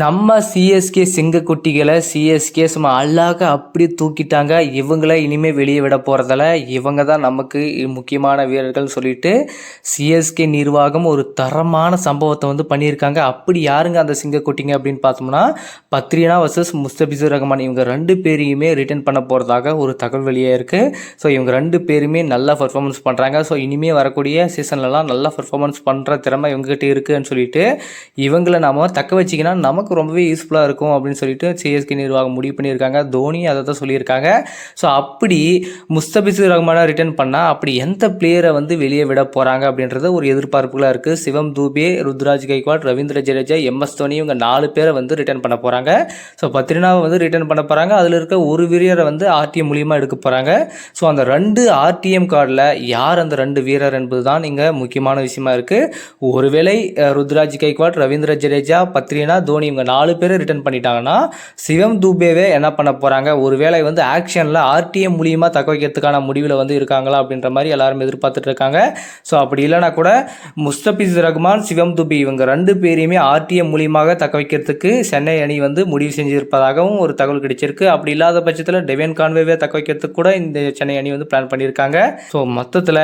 நம்ம CSK சிங்கக்குட்டிகளை CSK சும்மா அழகாக அப்படி தூக்கிட்டாங்க. இவங்கள இனிமேல் வெளியே விட போகிறதால இவங்க தான் நமக்கு முக்கியமான வீரர்கள் சொல்லிட்டு சிஎஸ்கே நிர்வாகம் ஒரு தரமான சம்பவத்தை வந்து பண்ணியிருக்காங்க. அப்படி யாருங்க அந்த சிங்கக்குட்டிங்க அப்படின்னு பார்த்தோம்னா பத்ரினா வர்சஸ் முஸ்தபிசு ரஹ்மான். இவங்க ரெண்டு பேரையுமே ரிட்டர்ன் பண்ண போகிறதாக ஒரு தகவல் வெளியே இருக்குது ஸோ இவங்க ரெண்டு பேருமே நல்லா பர்ஃபார்மன்ஸ் பண்ணுறாங்க ஸோ இனிமேல் வரக்கூடிய சீசன்லலாம் நல்லா பர்ஃபார்மன்ஸ் பண்ணுற திறமை இவங்ககிட்ட இருக்குதுன்னு சொல்லிட்டு இவங்களை நாம் தக்க வச்சிக்கினா நமக்கு ரொம்பவே யூஸ்ஃபுல்லாக இருக்கும் அப்படின்னு சொல்லிட்டு சிஎஸ்கே நிர்வாகம் முடிவு பண்ணியிருக்காங்க. தோனி அதை தான் சொல்லியிருக்காங்க. ஸோ அப்படி முஸ்தபிசூர் ரஹ்மானை ரிட்டர்ன் பண்ணால் அப்படி எந்த பிளேயரை வந்து வெளியே விட போகிறாங்க அப்படின்றது ஒரு எதிர்பார்ப்புகளாக இருக்குது சிவம் தூபே ருத்ராஜ் கைக்வாட் ரவீந்திர ஜடேஜா எம்எஸ் தோனி இவங்க நாலு பேரை வந்து ரிட்டர்ன் பண்ண போகிறாங்க ஸோ பத்ரினாவை வந்து ரிட்டர்ன் பண்ண போகிறாங்க அதில் இருக்க ஒரு வீரரை வந்து ஆர்டிஎம் மூலியமாக எடுக்க போகிறாங்க ஸோ அந்த ரெண்டு ஆர்டிஎம் கார்டில் யார் அந்த ரெண்டு வீரர் என்பது தான் இங்கே முக்கியமான விஷயமா இருக்குது ஒருவேளை ருத்ராஜ் கைக்வாட் ரவீந்திர ஜடேஜா பத்ரினா தோனி இவங்க நாலு பேர் ரிட்டர்ன் பண்ணிட்டாங்கன்னா சிவம் தூபேவே என்ன பண்ண போகிறாங்க ஒருவேளை வந்து ஆக்ஷனில் ஆர்டிஎம் மூலியமாக தக்க வைக்கிறதுக்கான முடிவில் வந்து இருக்காங்களா அப்படின்ற மாதிரி எல்லாரும் எதிர்பார்த்துட்டு இருக்காங்க. ஸோ அப்படி இல்லைனா கூட முஸ்தபிஸ் ரஹ்மான் சிவம் துபி இவங்க ரெண்டு பேரையுமே ஆர்டிஎம் மூலியமாக தக்க வைக்கிறதுக்கு சென்னை அணி வந்து முடிவு செஞ்சிருப்பதாகவும் ஒரு தகவல் கிடைச்சிருக்கு. அப்படி இல்லாத பட்சத்தில் டெவன் கான்வேவே தக்க வைக்கிறதுக்கு கூட இந்த சென்னை அணி வந்து பிளான் பண்ணியிருக்காங்க. ஸோ மொத்தத்தில்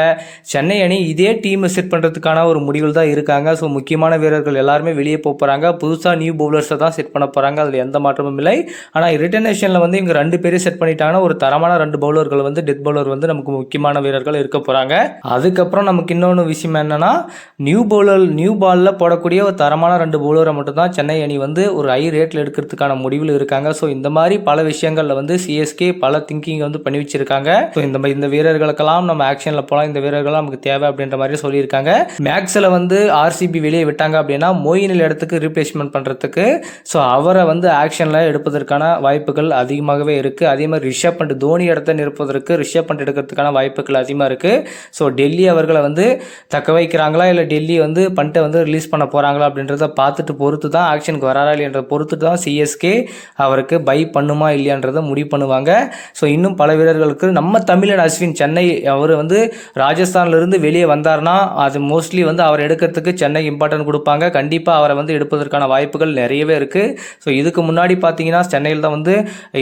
சென்னை அணி இதே டீமை செட் பண்ணுறதுக்கான ஒரு முடிவில் தான் இருக்காங்க. ஸோ முக்கியமான வீரர்கள் எல்லாருமே வெளியே போக போகிறாங்க புதுசாக நியூ பவுலர்ஸை தான் செட் பண்ண போகிறாங்க அதில் எந்த மாற்றமும் இல்லை. ஆனால் ரிட்டர்னேஷனில் வந்து இங்கே ரெண்டு பேரும் செட் பண்ணிட்டாங்கன்னா ஒரு தரமான ரெண்டு பவுலர்கள் வந்து டெத் பவுலர் வந்து நமக்கு முக்கியமான வீரர்கள் இருக்க போகிறாங்க அதுக்கப்புறம் நமக்கு இன்னொன்று விஷயம் என்னென்னா நியூ பவுலர் நியூ பாலில் போடக்கூடிய ஒரு தரமான ரெண்டு பவுலரை மட்டும்தான் சென்னை அணி வந்து ஒரு ஹை ரேட்டில் எடுக்கிறதுக்கான முடிவில் இருக்காங்க. ஸோ இந்த மாதிரி பல விஷயங்களில் வந்து சிஎஸ்கே பல திங்கிங் வந்து பண்ணி வச்சிருக்காங்க. ஸோ இந்த மாதிரி இந்த வீரர்களுக்கெல்லாம் நம்ம ஆக்ஷனில் போகலாம் இந்த வீரர்கள்லாம் நமக்கு தேவை அப்படின்ற மாதிரி சொல்லியிருக்காங்க. மேக்ஸில் வந்து ஆர்சிபி வெளியே விட்டாங்க அப்படின்னா மோயினில் இடத்துக்கு ரீப்ளேஸ்மெண்ட் பண்ணுறதுக்கு ஸோ அவரை வந்து ஆக்ஷனில் எடுப்பதற்கான வாய்ப்புகள் அதிகமாகவே இருக்குது அதே மாதிரி ரிஷப் பண்ட் தோனி இடத்த நிற்பதற்கு ரிஷப் பண்ட் எடுக்கிறதுக்கான வாய்ப்புகள் அதிகமாக இருக்குது ஸோ டெல்லி அவர்களை வந்து தக்க வைக்கிறாங்களா? இல்லை டெல்லி வந்து பண்ட்டை வந்து ரிலீஸ் பண்ண போகிறாங்களா அப்படின்றத பார்த்துட்டு பொறுத்து தான் ஆக்ஷனுக்கு வராரா இல்லையன்ற பொறுத்துட்டு தான் சிஎஸ்கே அவருக்கு பை பண்ணுமா இல்லையான்றதை முடிவு பண்ணுவாங்க. ஸோ இன்னும் பல வீரர்களுக்கு நம்ம தமிழன் அஸ்வின் சென்னை அவர் வந்து ராஜஸ்தான்லேருந்து வெளியே வந்தார்னா அது மோஸ்ட்லி வந்து அவர் எடுக்கிறதுக்கு சென்னை இம்பார்ட்டன்ட் கொடுப்பாங்க. கண்டிப்பாக அவரை வந்து எடுப்பதற்கான வாய்ப்புகள் நிறையவே இருக்குது ஸோ இதுக்கு முன்னாடி பார்த்தீங்கன்னா சென்னையில் தான் வந்து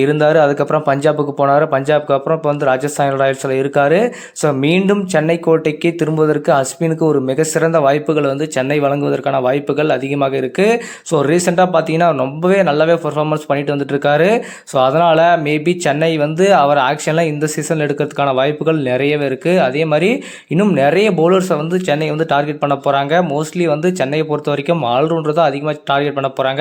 இருந்தார். அதுக்கப்புறம் பஞ்சாபுக்கு போனார். பஞ்சாபுக்கு அப்புறம் இப்போ வந்து ராஜஸ்தான் ராயல்ஸில் இருக்கார். ஸோ மீண்டும் சென்னை கோட்டைக்கு திரும்புவதற்கு அஸ்வினுக்கு ஒரு மிக சிறந்த வாய்ப்புகள் வந்து சென்னை வழங்குவதற்கான வாய்ப்புகள் அதிகமாக இருக்குது ஸோ ரீசெண்டாக பார்த்தீங்கன்னா ரொம்பவே நல்லாவே பர்ஃபார்மன்ஸ் பண்ணிட்டு வந்துட்டு இருக்காரு ஸோ அதனால் மேபி சென்னை வந்து அவர் ஆக்ஷனில் இந்த சீசனில் எடுக்கிறதுக்கான வாய்ப்புகள் நிறையவே இருக்குது அதே மாதிரி இன்னும் நிறைய பவுலர்ஸை வந்து சென்னை வந்து டார்கெட் பண்ண போகிறாங்க மோஸ்ட்லி வந்து சென்னையை பொறுத்த வரைக்கும் ஆல்ரவுண்டர் தான் அதிகமாக டார்கெட் பண்ண போகிறாங்க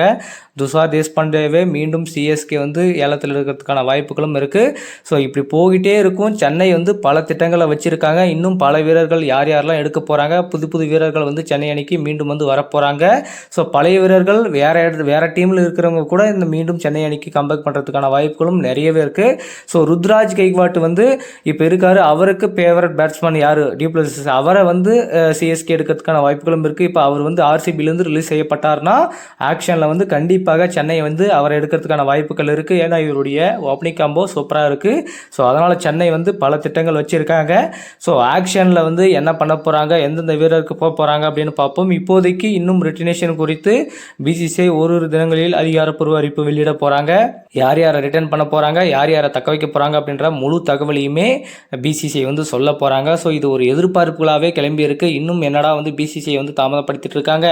துஷார் தேஷ்பாண்டேவே மீண்டும் சிஎஸ்கே வந்து ஏலத்தில் இருக்கிறதுக்கான வாய்ப்புகளும் இருக்குது ஸோ இப்படி போய்கிட்டே இருக்கும். சென்னை வந்து பல திட்டங்களை வச்சுருக்காங்க. இன்னும் பல வீரர்கள் யார் யாரெல்லாம் எடுக்க போகிறாங்க புது புது வீரர்கள் வந்து சென்னை அணிக்கு மீண்டும் வந்து வரப்போகிறாங்க ஸோ பழைய வீரர்கள் வேறு இடத்து வேறு டீமில் இருக்கிறவங்க கூட இந்த மீண்டும் சென்னை அணிக்கு கம்பேக் பண்ணுறதுக்கான வாய்ப்புகளும் நிறையவே இருக்குது ஸோ ருத்ராஜ் கெய்க்வாட் வந்து இப்போ இருக்கார். அவருக்கு ஃபேவரட் பேட்ஸ்மேன் யார்? டிப்ளசிஸ் அவரை வந்து சிஎஸ்கே எடுக்கிறதுக்கான வாய்ப்புகளும் இருக்குது இப்போ அவர் வந்து ஆர்சிபிலேருந்து ரிலீஸ் செய்யப்பட்டார்னா ஆக்ஷனில் வந்து கண்டிப்பாக சென்னை வந்து அவரை எடுக்கிறதுக்கான வாய்ப்புகள் இருக்குது ஏன்னா இவருடைய ஓப்பனிங் காம்போ சூப்பராக இருக்குது ஸோ அதனால் சென்னை வந்து பல திட்டங்கள் வச்சுருக்காங்க. ஸோ ஆக்ஷனில் வந்து என்ன பண்ண போகிறாங்க எந்தெந்த வீரருக்கு போக போகிறாங்க அப்படின்னு பார்ப்போம். இப்போதைக்கு இன்னும் ரிட்டர்னேஷன் குறித்து பிசிசிஐ ஒரு ஒரு தினங்களில் அதிகாரப்பூர்வ அறிவிப்பு வெளியிட போகிறாங்க யார் யாரை ரிட்டர்ன் பண்ண போகிறாங்க யார் யாரை தக்க வைக்க போகிறாங்க அப்படின்ற முழு தகவலையுமே பிசிசிஐ வந்து சொல்ல போகிறாங்க ஸோ இது ஒரு எதிர்பார்ப்புகளாகவே கிளம்பியிருக்கு இன்னும் என்னடா வந்து பிசிசிஐ வந்து தாமதப்படுத்திட்டு இருக்காங்க.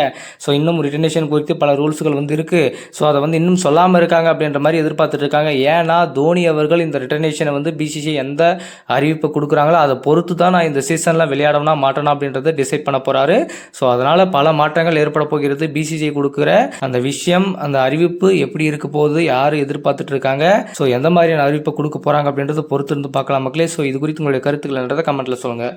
ஸோ இன்னும் ரிட்டர்னேஷன் குறித்து பல ரூல்ஸ்கள் வந்து வந்து இருக்குது ஸோ அதை வந்து இன்னும் சொல்லாமல் இருக்காங்க அப்படின்ற மாதிரி எதிர்பார்த்துட்டு இருக்காங்க. ஏன்னா தோனி அவர்கள் இந்த ரிட்டர்னேஷனை வந்து பிசிசிஐ எந்த அறிவிப்பை கொடுக்குறாங்களோ அதை பொறுத்து தான் நான் இந்த சீசனில் விளையாடணும்னா மாட்டணும் அப்படின்றத டிசைட் பண்ண போகிறாரு ஸோ அதனால் பல மாற்றங்கள் ஏற்பட போகிறது பிசிசிஐ கொடுக்குற அந்த விஷயம் அந்த அறிவிப்பு எப்படி இருக்க போகுது யார் எதிர்பார்த்துட்டு இருக்காங்க. ஸோ எந்த மாதிரியான அறிவிப்பை கொடுக்க போகிறாங்க அப்படின்றத பொறுத்து இருந்து பார்க்கலாம் மக்களே. ஸோ இது குறித்து உங்களுடைய கருத்துக்கள் என்றதை கமெண்ட்டில் சொல்லுங்கள்